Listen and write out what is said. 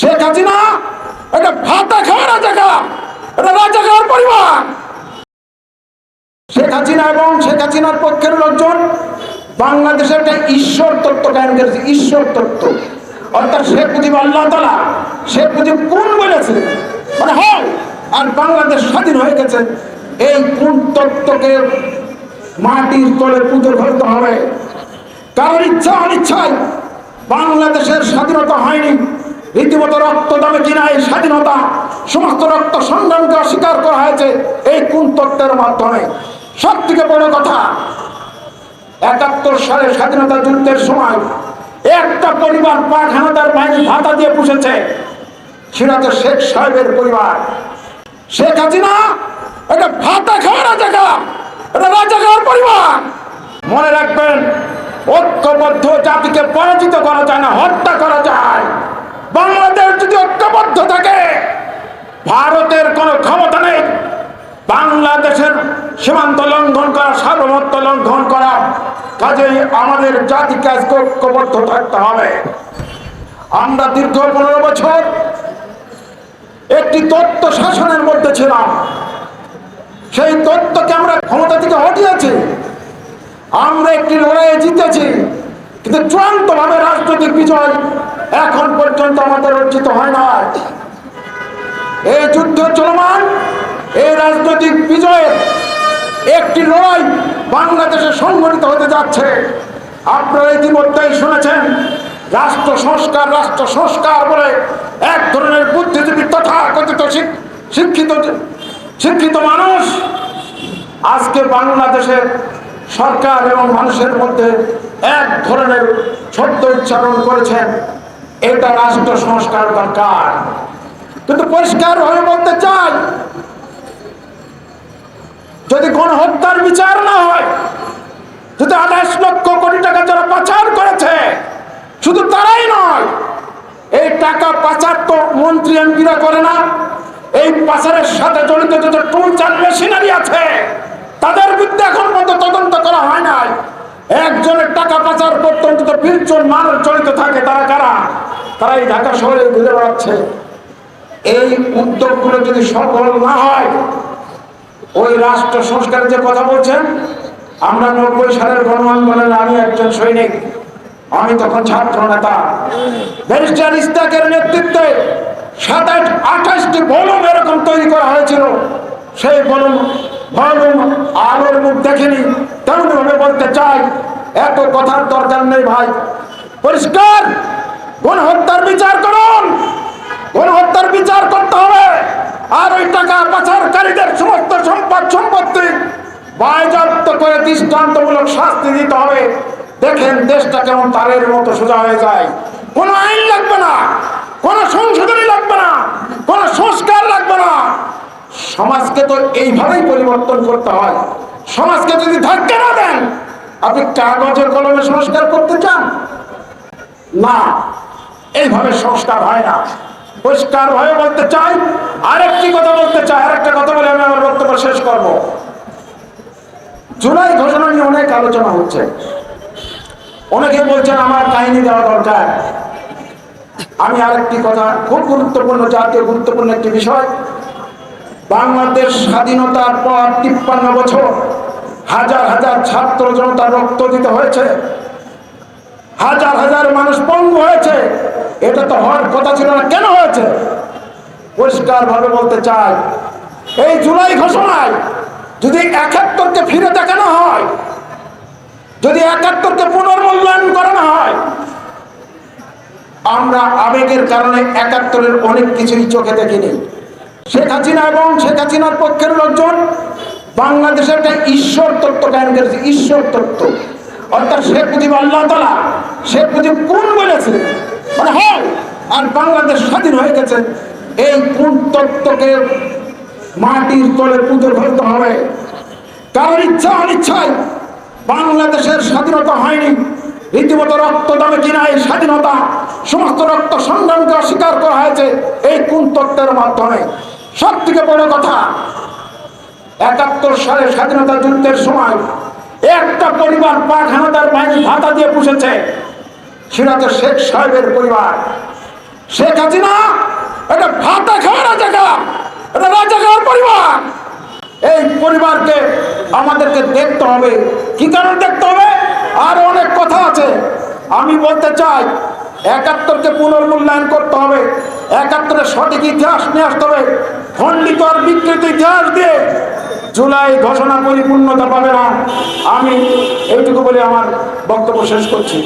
শেখ হাসিনা এটা ভাতা খাওয়া রাজাকা এটা রাজাকার পরিবার শেখ হাসিনা এবং শেখ হাসিনার পক্ষের লোকজন বাংলাদেশের একটা ঈশ্বর তত্ত্ব কায়ন করেছে, ঈশ্বর তত্ত্ব। অর্থাৎ শেখ মুজিব আল্লাহ তালা শেখ মুজিব কোন বলেছে? মানে হয়, আর বাংলাদেশ স্বাধীন হয়ে গেছে। এই কোন তত্ত্বকে মাটির তলে পুজো ধরতে হবে? কারোর ইচ্ছা, অনিচ্ছায় বাংলাদেশের স্বাধীনতা হয়নি। রীতিমতো রক্ত দামে কিনা এই স্বাধীনতা, সমস্ত রক্ত সংগ্রামকে অস্বীকার করা হয়েছে এই কোন তত্ত্বের মাধ্যমে? সব থেকে বড় কথা, একাত্তর সালে স্বাধীনতা যুদ্ধের সময় একটা পরিবার পাক হানাদার ভাতা দিয়ে পুষেছে সেটা তো শেখ সাহেবের পরিবার। শেখ হাসিনা, এটা ভাতা খাওয়া রাজাকা, এটা রাজাকার পরিবার। মনে রাখবেন, ঐক্যবদ্ধ জাতিকে পরাজিত করা যায় না, হত্যা করা যায় বাংলাদেশ যদি ঐক্যবদ্ধ থাকে ভারতের কোনো ক্ষমতা নেই বাংলাদেশের সীমান্ত লঙ্ঘন করা, সার্বভৌমত্ব লঙ্ঘন করা, কাজেই আমাদের জাতিকে ঐক্যবদ্ধ থাকতে হবে। আমরা দীর্ঘ পনেরো বছর একটি তত্ত্ব শাসনের মধ্যে ছিলাম। সেই তত্ত্বকে আমরা ক্ষমতা থেকে হটিয়েছি। আমরা একটি লড়াইয়ে জিতেছি। কিন্তু চূড়ান্ত ভাবে রাজনৈতিক বিজয় এখন পর্যন্ত আমাদের অর্জিত হয় না এই যুদ্ধ চলমান, এই রাজনৈতিক বিজয়ের একটি লড়াই বাংলাদেশে সংগঠিত হতে যাচ্ছে। আপনারা ইতিমধ্যেই শুনেছেন, রাষ্ট্র সংস্কার রাষ্ট্র সংস্কার বলে এক ধরনের বুদ্ধিজীবী তথা কথিত শিক- শিক্ষিত শিক্ষিত মানুষ আজকে বাংলাদেশের সরকার এবং মানুষের মধ্যে এক ধরনের শব্দ উচ্চারণ করেছেন, এটা রাষ্ট্র সংস্কার দরকার। কিন্তু পরিষ্কার হয়ে বলতে চাই যদি গণহত্যার বিচার না হয়, যদি আঠাশ লক্ষ কোটি টাকা যারা পাচার করেছে, শুধু তারাই নয়, এই টাকা পাচার তো মন্ত্রী এমপিরা করে না, এই পাচারের সাথে জড়িত যত টুলস অ্যান্ড মেশিনারি আছে, তাদের বিরুদ্ধে এখন পর্যন্ত তদন্ত করা হয় নাই। একজনের টাকা পাচার করতে অন্তত মানুষ জড়িত থাকে, তারা কারা? তারা এই ঢাকা শহরে ঘুরে বেড়াচ্ছে। এই উদ্যোগগুলো যদি সফল না হয় ওই রাষ্ট্র সংস্কারের যে কথা বলছেন আমরা নব্বই সালের গণ আমি একজন সৈনিক, আমি তখন ছাত্র নেতা। ব্যারিস্টার ইস্তাকের নেতৃত্বে সাতাশ, আঠাশটি বলম এরকম তৈরি করা হয়েছিল। সেই বলম বলম আলোর মুখ দেখেনি। তেমনি ভাবে বলতে চাই, এত কথার দরকার নেই ভাই। পরিষ্কার, গণহত্যার বিচার করুন। গণহত্যার বিচার করতে হবে। আর ওই টাকা পাচারকারীদের সমস্ত সম্পদ সম্পত্তি বাজেয়াপ্ত করে দৃষ্টান্তমূলক শাস্তি দিতে হবে। দেখেন দেশটা কেমন তারের মতো সোজা হয়ে যায়। কোনো আইন লাগবে না, কোনো সংশোধনী লাগবে না, কোনো সংস্কার লাগবে না। সমাজকে তো এইভাবেই পরিবর্তন করতে হয়। সমাজকে যদি ধাক্কা না দেন, আপনি কাগজের কলমে সংস্কার করতে চান? না, এইভাবে সংস্কার হয় না। পরিষ্কার ভাবে বলতে চাই, আরেকটি কথা বলতে চাই, আরেকটা কথা বলে আমি আমার বক্তব্য শেষ করব। জুলাই ঘোষণা নিয়ে অনেক আলোচনা হচ্ছে। অনেকে বলছেন আমার কাহিনী দেওয়া দরকার। আমি আরেকটি কথা, খুব গুরুত্বপূর্ণ, জাতীয় গুরুত্বপূর্ণ একটি বিষয়। বাংলাদেশ স্বাধীনতার পর তিপ্পান্ন বছর হাজার হাজার ছাত্র জনতা রক্ত দিতে হয়েছে। হাজার হাজার মানুষ পঙ্গু হয়েছে। এটা তো হওয়ার কথা ছিল না। কেন হয়েছে? পরিষ্কার ভাবে বলতে চাই, এই জুলাই ঘোষণায় যদি একাত্তরকে ফিরে দেখানো হয়, যদি একাত্তরকে পুনর্মূল্যায়ন করানো হয়, আমরা আবেগের কারণে একাত্তরের অনেক কিছুই চোখে দেখিনি। শেখ হাসিনা এবং শেখ হাসিনার পক্ষের লোকজন বাংলাদেশের একটা ঈশ্বর তত্ত্ব কায়ন করেছে। ঈশ্বর তত্ত্ব। অর্থাৎ শেখ মুজিব আল্লাহ তালা শেখ মুজিব কোন বলেছে? মানে হয়, আর বাংলাদেশ স্বাধীন হয়ে গেছে। এই কোন তত্ত্বকে মাটির তলে পুজো ধরতে হবে? কারোর ইচ্ছা অনিচ্ছায় বাংলাদেশের স্বাধীনতা হয়নি। রীতিমতো রক্ত দামে কিনা এই স্বাধীনতা, সমস্ত রক্ত সংগ্রামকে অস্বীকার করা হয়েছে এই কোন তত্ত্বের মাধ্যমে? সব থেকে বড় কথা, একাত্তর সালে স্বাধীনতা যুদ্ধের সময় একটা পরিবার পাক হানাদার ভাতা দিয়ে পুষেছে। সেটা তো শেখ সাহেবের পরিবার। শেখ হাসিনা, এটা ভাতা খাওয়া রাজাকার এটা রাজাকার পরিবার। এই পরিবারকে আমাদেরকে দেখতে হবে। কি কারণে দেখতে হবে? আর অনেক কথা আছে। আমি বলতে চাই, একাত্তরকে পুনর্মূল্যায়ন করতে হবে। একাত্তরের সঠিক ইতিহাস নিয়ে আসতে হবে। খণ্ডিত আর বিকৃত ইতিহাস দিয়ে জুলাই ঘোষণা পরিপূর্ণতা পাবে না। আমি এইটুকু বলে আমার বক্তব্য শেষ করছি।